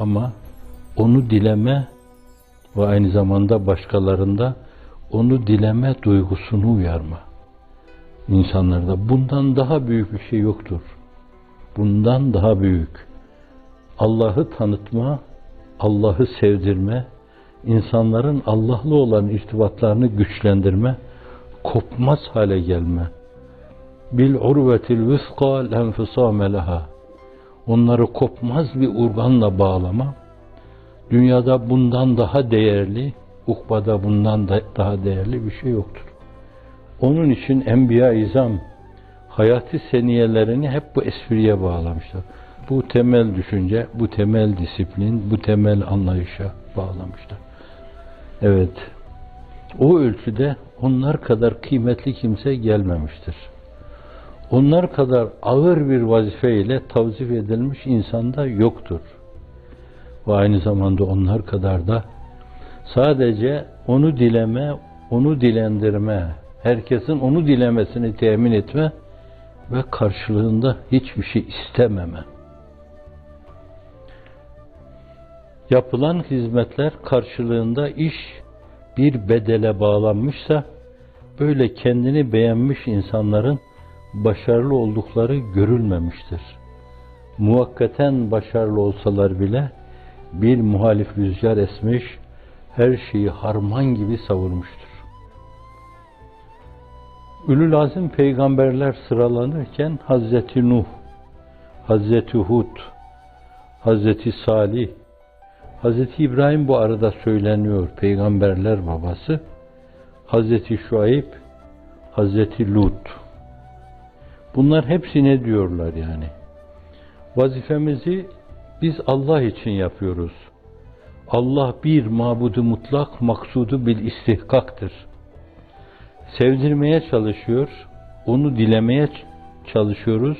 Ama onu dileme ve aynı zamanda başkalarında onu dileme duygusunu uyarma. İnsanlarda bundan daha büyük bir şey yoktur. Bundan daha büyük. Allah'ı tanıtma, Allah'ı sevdirme, insanların Allah'la olan irtibatlarını güçlendirme, kopmaz hale gelme. Bil urvetil vüska lenfisame leha. Onları kopmaz bir urganla bağlama. Dünyada bundan daha değerli, ukbada bundan da daha değerli bir şey yoktur. Onun için Enbiya İzam hayati seniyelerini hep bu espriye bağlamışlar. Bu temel düşünce, bu temel disiplin, bu temel anlayışa bağlamışlar. Evet, o ölçüde onlar kadar kıymetli kimse gelmemiştir. Onlar kadar ağır bir vazife ile tavzif edilmiş insanda yoktur. Ve aynı zamanda onlar kadar da sadece onu dileme, onu dilendirme, herkesin onu dilemesini temin etme ve karşılığında hiçbir şey istememe. Yapılan hizmetler karşılığında iş bir bedele bağlanmışsa böyle kendini beğenmiş insanların başarılı oldukları görülmemiştir. Muvakkaten başarılı olsalar bile bir muhalif rüzgar esmiş, her şeyi harman gibi savurmuştur. Ülül azim peygamberler sıralanırken Hazreti Nuh, Hazreti Hud, Hazreti Salih, Hazreti İbrahim bu arada söyleniyor peygamberler babası. Hazreti Şuayb, Hazreti Lut. Bunlar hepsi ne diyorlar yani? Vazifemizi biz Allah için yapıyoruz. Allah bir mabudu mutlak, maksudu bil istihkaktır. Sevdirmeye çalışıyor, onu dilemeye çalışıyoruz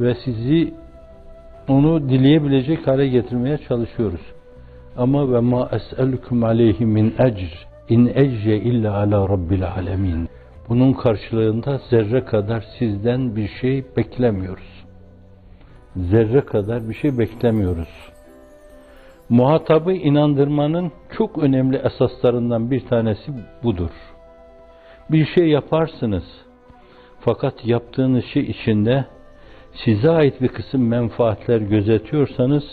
ve sizi onu dileyebilecek hale getirmeye çalışıyoruz. Ama ve ma es'elukum aleyhi min ecr in ecre illa ala rabbil alemin. Bunun karşılığında zerre kadar sizden bir şey beklemiyoruz. Zerre kadar bir şey beklemiyoruz. Muhatabı inandırmanın çok önemli esaslarından bir tanesi budur. Bir şey yaparsınız. Fakat yaptığınız şey içinde size ait bir kısım menfaatler gözetiyorsanız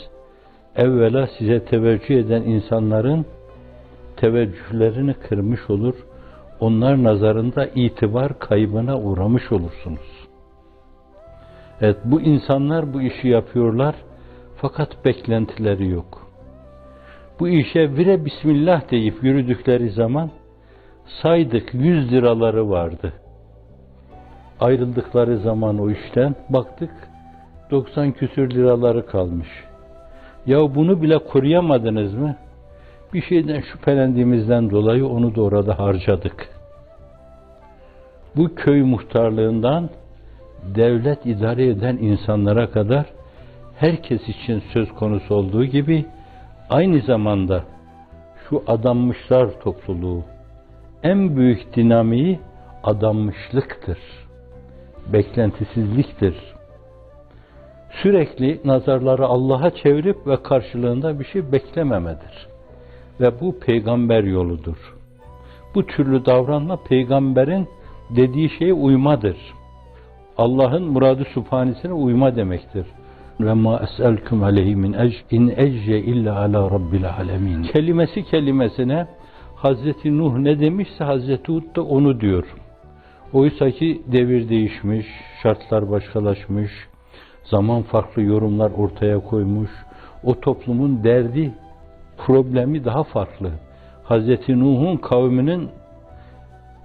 evvela size teveccüh eden insanların teveccühlerini kırmış olur. Onlar nazarında itibar kaybına uğramış olursunuz. Evet bu insanlar bu işi yapıyorlar fakat beklentileri yok. Bu işe vire bismillah deyip yürüdükleri zaman saydık yüz liraları vardı. Ayrıldıkları zaman o işten baktık 90 küsür liraları kalmış. Ya bunu bile koruyamadınız mı? Bir şeyden şüphelendiğimizden dolayı onu da orada harcadık. Bu köy muhtarlığından devlet idare eden insanlara kadar herkes için söz konusu olduğu gibi aynı zamanda şu adanmışlar topluluğu en büyük dinamiği adanmışlıktır. Beklentisizliktir. Sürekli nazarları Allah'a çevirip ve karşılığında bir şey beklememedir. Ve bu peygamber yoludur. Bu türlü davranma peygamberin dediği şeye uymadır. Allah'ın muradı subhanesine uyma demektir. Ve ma es'elkum aleyhi min ecr in ecce illa ala rabbil alemin. Kelimesi kelimesine Hazreti Nuh ne demişse Hazreti Hud da onu diyor. Oysa ki devir değişmiş, şartlar başkalaşmış, zaman farklı yorumlar ortaya koymuş. O toplumun derdi, problemi daha farklı. Hazreti Nuh'un kavminin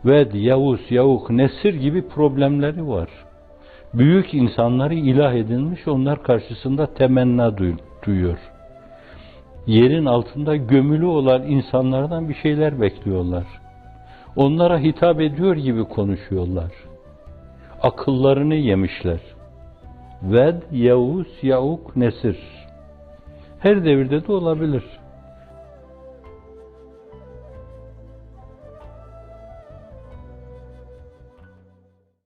Ved, Yavuz, Yavuk, Nesir gibi problemleri var. Büyük insanları ilah edilmiş, onlar karşısında temenna duyuyor. Yerin altında gömülü olan insanlardan bir şeyler bekliyorlar. Onlara hitap ediyor gibi konuşuyorlar. Akıllarını yemişler. Ved, Yavuz, Yauk, Nesir. Her devirde de olabilir.